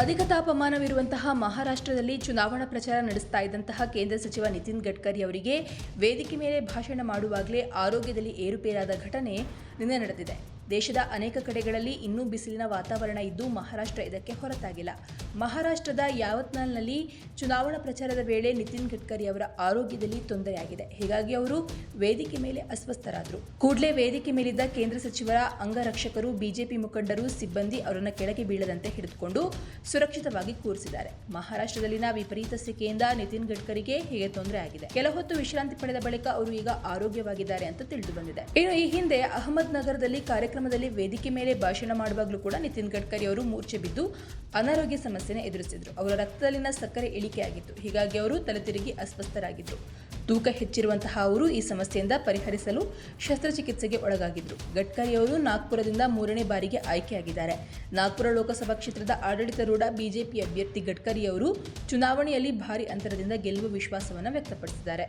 ಅಧಿಕ ತಾಪಮಾನವಿರುವಂತಹ ಮಹಾರಾಷ್ಟ್ರದಲ್ಲಿ ಚುನಾವಣಾ ಪ್ರಚಾರ ನಡೆಸ್ತಾ ಇದ್ದಂತಹ ಕೇಂದ್ರ ಸಚಿವ ನಿತಿನ್ ಗಡ್ಕರಿ ಅವರಿಗೆ ವೇದಿಕೆ ಮೇಲೆ ಭಾಷಣ ಮಾಡುವಾಗಲೇ ಆರೋಗ್ಯದಲ್ಲಿ ಏರುಪೇರಾದ ಘಟನೆ ನಿನ್ನೆ ನಡೆದಿದೆ. ದೇಶದ ಅನೇಕ ಕಡೆಗಳಲ್ಲಿ ಇನ್ನೂ ಬಿಸಿಲಿನ ವಾತಾವರಣ ಇದ್ದು ಮಹಾರಾಷ್ಟ್ರ ಇದಕ್ಕೆ ಹೊರತಾಗಿಲ್ಲ. ಮಹಾರಾಷ್ಟ್ರದ ಯಾವತ್ನಾಲ್ನಲ್ಲಿ ಚುನಾವಣಾ ಪ್ರಚಾರದ ವೇಳೆ ನಿತಿನ್ ಗಡ್ಕರಿ ಅವರ ಆರೋಗ್ಯದಲ್ಲಿ ತೊಂದರೆಯಾಗಿದೆ. ಹೀಗಾಗಿ ಅವರು ವೇದಿಕೆ ಮೇಲೆ ಅಸ್ವಸ್ಥರಾದರು. ಕೂಡಲೇ ವೇದಿಕೆ ಮೇಲಿದ್ದ ಕೇಂದ್ರ ಸಚಿವರ ಅಂಗರಕ್ಷಕರು ಬಿಜೆಪಿ ಮುಖಂಡರು ಸಿಬ್ಬಂದಿ ಅವರನ್ನು ಕೆಳಗೆ ಬೀಳದಂತೆ ಹಿಡಿದುಕೊಂಡು ಸುರಕ್ಷಿತವಾಗಿ ಕೂರಿಸಿದ್ದಾರೆ. ಮಹಾರಾಷ್ಟ್ರದಲ್ಲಿನ ವಿಪರೀತ ಸೆಕೆಯಿಂದ ನಿತಿನ್ ಗಡ್ಕರಿಗೆ ಹೀಗೆ ತೊಂದರೆ ಆಗಿದೆ. ಕೆಲ ಹೊತ್ತು ವಿಶ್ರಾಂತಿ ಪಡೆದ ಬಳಿಕ ಅವರು ಈಗ ಆರೋಗ್ಯವಾಗಿದ್ದಾರೆ ಅಂತ ತಿಳಿದು ಬಂದಿದೆ. ಇನ್ನು ಈ ಹಿಂದೆ ಅಹಮದ್ ನಗರದಲ್ಲಿ ಕಾರ್ಯಕ್ರಮದಲ್ಲಿ ವೇದಿಕೆ ಮೇಲೆ ಭಾಷಣ ಮಾಡುವಾಗಲೂ ಕೂಡ ನಿತಿನ್ ಗಡ್ಕರಿ ಅವರು ಮೂರ್ಛೆ ಬಿದ್ದು ಅನಾರೋಗ್ಯ ಸಮಸ್ಯೆನ ಎದುರಿಸಿದ್ರು. ಅವರ ರಕ್ತದಲ್ಲಿನ ಸಕ್ಕರೆ ಇಳಿಕೆಯಾಗಿತ್ತು. ಹೀಗಾಗಿ ಅವರು ತಲೆ ತಿರುಗಿ ಅಸ್ವಸ್ಥರಾಗಿದ್ರು. ತೂಕ ಹೆಚ್ಚಿರುವಂತಹ ಅವರು ಈ ಸಮಸ್ಯೆಯಿಂದ ಪರಿಹರಿಸಲು ಶಸ್ತ್ರಚಿಕಿತ್ಸೆಗೆ ಒಳಗಾಗಿದ್ರು. ಗಡ್ಕರಿ ಅವರು ನಾಗ್ಪುರದಿಂದ ಮೂರನೇ ಬಾರಿಗೆ ಆಯ್ಕೆಯಾಗಿದ್ದಾರೆ. ನಾಗ್ಪುರ ಲೋಕಸಭಾ ಕ್ಷೇತ್ರದ ಆಡಳಿತಾರೂಢ ಬಿಜೆಪಿ ಅಭ್ಯರ್ಥಿ ಗಡ್ಕರಿ ಅವರು ಚುನಾವಣೆಯಲ್ಲಿ ಭಾರಿ ಅಂತರದಿಂದ ಗೆಲ್ಲುವ ವಿಶ್ವಾಸವನ್ನು ವ್ಯಕ್ತಪಡಿಸಿದ್ದಾರೆ.